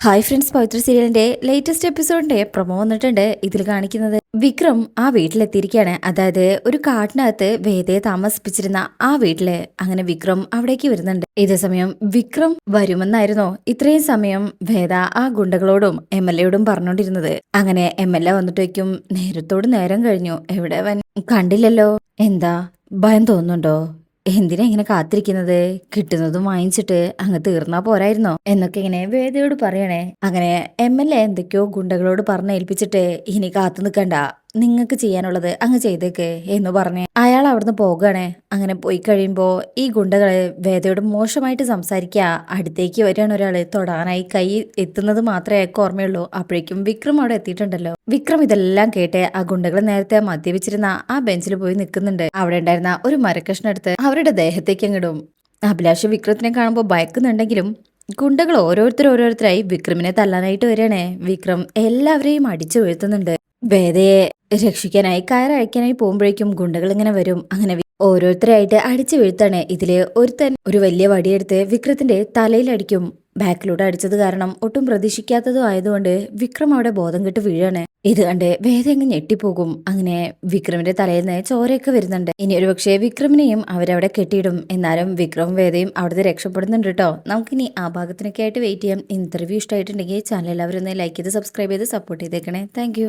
Hi friends പവിത്ര സീരിയലിന്റെ latest എപ്പിസോഡിന്റെ promo വന്നിട്ടുണ്ട്. ഇതിൽ കാണിക്കുന്നത് വിക്രം ആ വീട്ടിലെത്തിയിരിക്കുകയാണ്. അതായത് ഒരു കാട്ടിനകത്ത് വേദയെ താമസിപ്പിച്ചിരുന്ന ആ വീട്ടിൽ അങ്ങനെ വിക്രം അവിടേക്ക് വരുന്നുണ്ട്. ഇതേ സമയം വിക്രം വരുമെന്നായിരുന്നു ഇത്രയും സമയം വേദ ആ ഗുണ്ടകളോടും എം എൽ എയോടും പറഞ്ഞോണ്ടിരുന്നത് അങ്ങനെ എം എൽ എ വന്നിട്ടേക്കും നേരത്തോട് നേരം കഴിഞ്ഞു എവിടെ വൻ? കണ്ടില്ലല്ലോ. എന്താ? ഭയം തോന്നുന്നുണ്ടോ? എന്തിനാ ഇങ്ങനെ കാത്തിരിക്കുന്നത്? കിട്ടുന്നതും വാങ്ങിച്ചിട്ട് അങ്ങ് തീർന്നാ പോരായിരുന്നോ? എന്നൊക്കെ ഇങ്ങനെ വേദയോട് പറയണേ. അങ്ങനെ എം എൽ എ എന്തൊക്കെയോ ഗുണ്ടകളോട് പറഞ്ഞേൽപ്പിച്ചിട്ട് ഇനി കാത്തു നിൽക്കണ്ട. നിങ്ങൾക്ക് ചെയ്യാനുള്ളത് അങ്ങ് ചെയ്തേക്കേ എന്ന് പറഞ്ഞ് അയാൾ അവിടുന്ന് പോകുകയാണ് അങ്ങനെ പോയി കഴിയുമ്പോൾ ഈ ഗുണ്ടകളെ വേദയോട് മോശമായിട്ട് സംസാരിക്കുക അടുത്തേക്ക് വരികയാണ് ഒരാൾ തൊടാനായി കൈ എത്തുന്നത് മാത്രമേ ഓർമ്മയുള്ളൂ. അപ്പോഴേക്കും വിക്രം അവിടെ എത്തിയിട്ടുണ്ടല്ലോ. വിക്രം ഇതെല്ലാം കേട്ട് ആ ഗുണ്ടകൾ നേരത്തെ മദ്യപിച്ചിരുന്ന ആ ബെഞ്ചിൽ പോയി നിൽക്കുന്നുണ്ട്. അവിടെ ഉണ്ടായിരുന്ന ഒരു മരക്കഷ്ണം എടുത്ത് അവരുടെ ദേഹത്തേക്ക് അങ്ങിടും അഭിലാഷ് വിക്രത്തിനെ കാണുമ്പോൾ ഭയക്കുന്നുണ്ടെങ്കിലും ഗുണ്ടകൾ ഓരോരുത്തർ ഓരോരുത്തരായി വിക്രമിനെ തല്ലാനായിട്ട് വരികയാണേ. വിക്രം എല്ലാവരെയും അടിച്ചു വീഴ്ത്തുന്നുണ്ട് വേദയെ രക്ഷിക്കാനായി കയറയക്കാനായി പോകുമ്പോഴേക്കും ഗുണ്ടകൾ ഇങ്ങനെ വരും. അങ്ങനെ ഓരോരുത്തരായിട്ട് അടിച്ചു വീഴ്ത്താണ്. ഇതിൽ ഒരുത്തൻ ഒരു വലിയ വടിയെടുത്ത് വിക്രത്തിന്റെ തലയിലടിക്കും ബാക്കിലൂടെ അടിച്ചത് കാരണം ഒട്ടും പ്രതീക്ഷിക്കാത്തതും ആയതുകൊണ്ട് വിക്രം അവിടെ ബോധം കെട്ട് വീഴാണ്. ഇത് കണ്ട് വേദ അങ്ങ് ഞെട്ടിപ്പോകും. അങ്ങനെ വിക്രമിന്റെ തലയിൽ നിന്ന് ചോരയൊക്കെ വരുന്നുണ്ട്. ഇനി ഒരു പക്ഷേ വിക്രമിനെയും അവരവിടെ കെട്ടിയിടും. എന്നാലും വിക്രവും വേദയും അവിടുത്തെ രക്ഷപ്പെടുന്നുണ്ട് കേട്ടോ. നമുക്കിനി ആ ഭാഗത്തിനൊക്കെ ആയിട്ട് വെയിറ്റ് ചെയ്യാം. ഇന്റർവ്യൂ ഇഷ്ടമായിട്ടുണ്ടെങ്കിൽ ചാനൽ എല്ലാവരും ഒന്ന് ലൈക്ക് ചെയ്ത് സബ്സ്ക്രൈബ് ചെയ്ത് സപ്പോർട്ട് ചെയ്തേക്കണേ. താങ്ക്